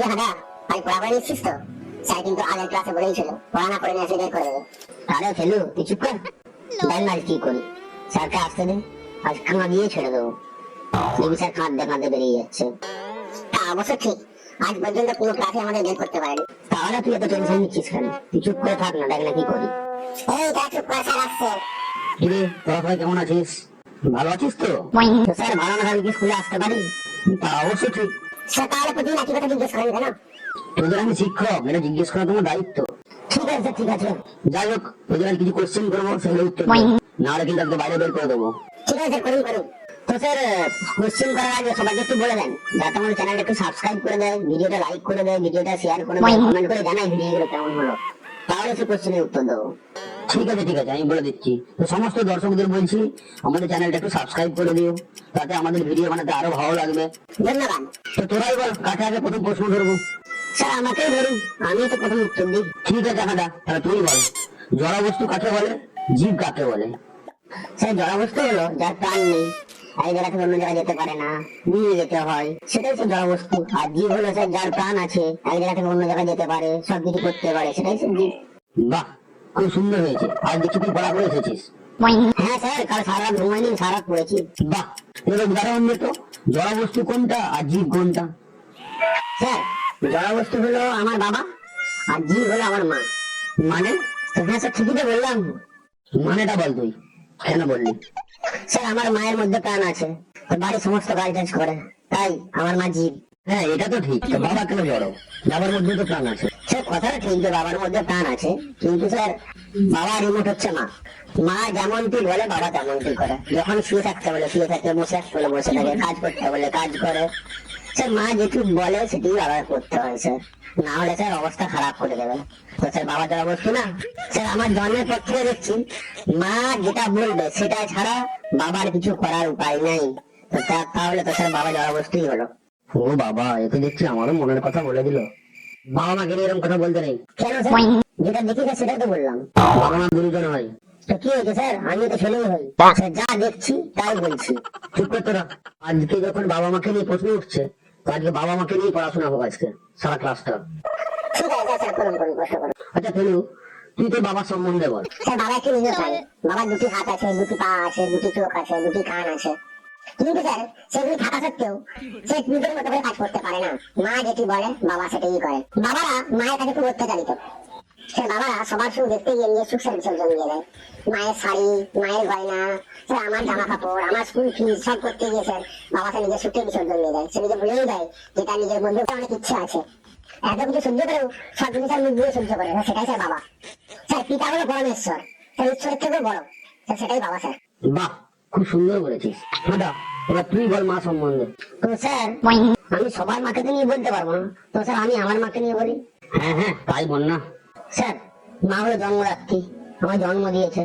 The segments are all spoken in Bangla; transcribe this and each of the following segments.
কি হাদা আজ পড়া করে নিচ্ছিস তো? স্যার কিন্তু আগের ক্লাসে বলেইছিল পড়া না করে নিয়ে আসলে বের করে দেবে। আরে ফেলু তুই চুপ কর। দেখ না আজ কি করি। স্যারকে আসতে দে আজ কাঁদা দিয়ে ছেড়ে দেবো। দেখবি স্যার কাঁদতে কাঁদতে বেরিয়ে যাচ্ছে। তা অবশ্য ঠিক আজ পর্যন্ত পুরো ক্লাসে আমাদের বের করতে পারেনি। তাহলে তুই এত টেনশন নিচ্ছিস কেন? তুই চুপ করে থাক না দেখ না কি করি। এই তা চুপ করে স্যার আসছে। কিরে তোরা সবাই কেমন আছিস? ভালো আছিস তো? তো স্যার ভালো না থাকলে কি স্কুলে আসতে পারি? তা অবশ্য ঠিক। তাহলে প্রতিদিন একই কথা জিজ্ঞেস করেন কেন তোদের আমি শিক্ষক এটা জিজ্ঞেস করা তোমার দায়িত্ব। ঠিক আছে ঠিক আছে। যাই হোক তোদের আমি কিছু কোশ্চেন করব সেগুলো উত্তর না হলে কিন্তু বাইরে বের করে দেবো। ঠিক আছে করুন করুন তো স্যার কোশ্চেন করার আগে সবাইকে একটু বলে দেন যাতে আমাদের চ্যানেলটা একটু সাবস্ক্রাইব করে দেয় ভিডিওটা লাইক করে দেয় ভিডিওটা শেয়ার করে দেয় কমেন্ট করে জানাই ভিডিওগুলো কেমন হলো। তাহলে সে কোশ্চেনের উত্তর দেবো। ঠিক আছে ঠিক আছে, আমি বলে দিচ্ছি। তো সমস্ত দর্শকদের বলছি, আমাদের চ্যানেলটা একটু সাবস্ক্রাইব করে দিও, তাতে আমাদের ভিডিও বানাতে আরও ভালো লাগবে। ধন্যবাদ। তো তোরাই বল কাছে আগে প্রথম প্রশ্ন ধরবো। স্যার ধরুন আমি তো প্রথম উত্তর দিই। ঠিক আছে তাহলে তুই বল। জড়া বস্তু কাকে বলে? জীব কাকে বলে? স্যার, জড়বস্তু হলো যার প্রাণ নেই এক জায়গা থেকে অন্য জায়গায় যেতে পারে না, নিয়ে যেতে হয়। সেটাই সে জড়বস্তু। আর জীব হলো স্যার, যার প্রাণ আছে এক জায়গা থেকে অন্য জায়গায় যেতে পারে, সবকিছু করতে পারে, সেটাই জীব। বাহ খুব সুন্দর হয়েছে। করে এসেছিস। হ্যাঁ স্যার, কাল সারা ঘুমাইনি সারা পড়েছি। বাহ কোনটা আর জীব কোনটা? স্যার হলো আমার বাবা, আর জীব হলো আমার মা। মানে হ্যাঁ স্যার, ঠিকই তো বললাম। মানেটা বল তুই, কেন বললি? স্যার, আমার মায়ের মধ্যে প্রাণ আছে। বাড়ির সমস্ত কাজ টাজ করে। তাই, আমার মা জীব। হ্যাঁ এটা তো ঠিক। বাবা কেন বাবার মধ্যে তো প্রাণ আছে। স্যার কথাটা ঠিক যে বাবার মধ্যে প্রাণ আছে কিন্তু স্যার বাবা রিমোট হচ্ছে মা। মা যেমনটি বলে বাবা তেমনটি করে। যখন শুয়ে থাকতে বলে শুয়ে থাকে বসে বলে বসে থাকে কাজ করতে বলে কাজ করে। স্যার মা যেটু বলে সেটি বাবা করতে হয় স্যার। না হলে স্যার অবস্থা খারাপ করে দেবে। তো স্যার বাবা যারা বস্তু না? স্যার আমার জন্মের থেকে দেখছি মা যেটা বলবে সেটা ছাড়া বাবার কিছু করার উপায় নাই। তো তাহলে তো স্যার বাবা যারা বস্তুই হলো। ও বাবা এতে দেখছি আমারও মনের কথা বলে দিল। বাবা মাকে নিয়ে এরকম কথা বলতে নেই। কেন স্যার? যেটা দেখি সেটাই তো বললাম। বাবা মা গুরুজন হয়। তো কি হয়েছে স্যার? আমি তো ছেলেই হই। স্যার, যা দেখছি তাই বলছি। চুপ কর তোরা। আজকে যখন বাবা মাকে নিয়ে প্রশ্ন উঠছে আজকে বাবা মাকে নিয়ে পড়াশোনা হোক আজকে সারা ক্লাসটা আচ্ছা ফেলু তুই তো বাবার সম্বন্ধে বল। স্যার বাবা নিজে বাবার দুটি হাত আছে দুটি পা আছে দুটি চোখ আছে দুটি কান আছে। স্যার সেগুলি থাকা সত্ত্বেও সে নিজের মতো করে কাজ করতে পারে না। মা যেটি বলে, বাবা সেটাই করে। বাবারা মায়ের কাছে খুব অত্যাচারিত। সে বাবারা সবার সুখ দেখতে গিয়ে নিজের সুখ বিসর্জন দিয়ে দেয়। মায়ের শাড়ি, মায়ের গয়না স্যার আমার জামা কাপড়, আমার স্কুল ফিস সব করতে গিয়ে স্যার বাবা সে নিজের সুখে বিসর্জন দিয়ে দেয়। সে নিজে ভুলেই দেয় যে তার নিজের মধ্যে অনেক ইচ্ছে আছে। এত কিছু সহ্য করেও সব জিনিস আর মুখ সহ্য করে সেটাই স্যার বাবা। স্যার পিতা হলো পরমেশ্বর স্যার ঈশ্বরের থেকেও বড় স্যার সেটাই বাবা স্যার। বাহ! খুব সুন্দর বলেছিস এবার তুই বল মা সম্বন্ধে। তো স্যার আমি সবার মাকে নিয়ে বলতে পারব না। তো স্যার আমি আমার মাকে নিয়ে বলি? হ্যাঁ হ্যাঁ তাই বল না। স্যার মা হলো জন্মদাত্রী আমার জন্ম দিয়েছে।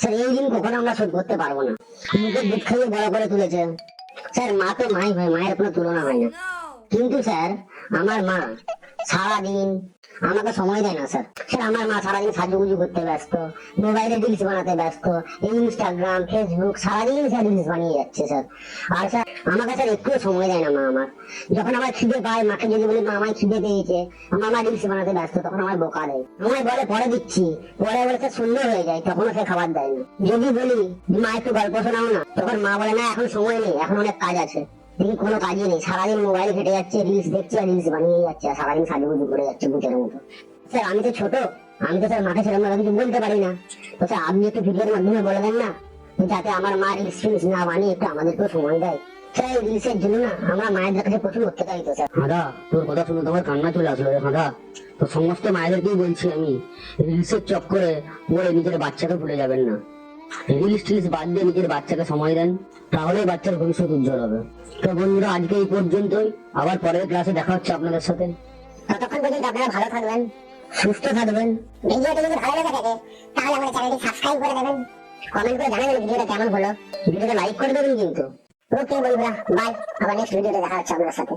স্যার এই দিন কখনো আমরা শোধ করতে পারব না। মুখে দুধ খাইয়ে বড় করে তুলেছে। স্যার মা তো মাই হয় মায়ের কোনো তুলনা হয় না। কিন্তু স্যার আমার মা সারাদিন আমাকে সময় দেয় না, স্যার। স্যার, আমার মা সারাদিন সাজুগুজু করতে ব্যস্ত, মোবাইলে রিলস বানাতে ব্যস্ত ইনস্টাগ্রাম ফেসবুক সারাদিন স্যার রিলস বানিয়ে যাচ্ছে, স্যার। আর স্যার আমাকে স্যার একটু সময় দেয় না মা আমার। যখন আমার খিদে পায়, মাকে যদি বলি, মা আমার খিদে পেয়েছে। আমার মা রিলস বানাতে ব্যস্ত, তখন আমার বোকা দেয়। আমায় বলে, পরে দিচ্ছি। পরে বলে, স্যার সুন্দর হয়ে যায়। তখনও সে খাবার দেয় না। যদি বলি, মা, একটু গল্প শোনাও না। তখন মা বলে, না, এখন সময় নেই, এখন অনেক কাজ আছে। কোনো কাজই নেই। সারাদিন মোবাইল যাচ্ছে রিলস দেখছে আর রিলস বানিয়ে যাচ্ছে, আর সারাদিন সাজুগুজু করে যাচ্ছে মতো। স্যার, আমি তো ছোট, আমি তো স্যার মাকে সেরকম ভাবে কিছু বলতে পারি না। তো স্যার, আপনি একটু ভিডিওর মাধ্যমে বলে দেন না যাতে আমার মা রিলস ফিলস না বানিয়ে একটু আমাদেরকেও সময় দেয়। স্যার, এই রিলসের জন্য না আমরা মায়ের কাছে প্রচুর অত্যাচারিত, স্যার। তোর কথা শুনে তোমার কান্না চলে আসলো তো সমস্ত মায়েদেরকেই বলছি আমি রিলসের চক্করে পড়ে নিজের বাচ্চাকে ভুলে যাবেন না। রিলস টিলস বাদ দিয়ে নিজের বাচ্চাকে সময় দেন। তাহলেই বাচ্চার ভবিষ্যৎ উজ্জ্বল হবে। তো বন্ধুরা, আজকে এই পর্যন্তই। আবার পরের ক্লাসে দেখা হচ্ছে আপনাদের সাথে। ততক্ষণ পর্যন্ত আপনারা ভালো থাকবেন, সুস্থ থাকবেন। ভিডিওটি যদি ভালো লেগে থাকে, তাহলে আমাদের চ্যানেলটি সাবস্ক্রাইব করে দেবেন। কমেন্ট করে জানাবেন ভিডিওটা কেমন হলো। ভিডিওটা লাইক করে দেবেন কিন্তু। ওকে বন্ধুরা বাই আবার নেক্সট ভিডিওতে দেখা হচ্ছে আপনাদের সাথে।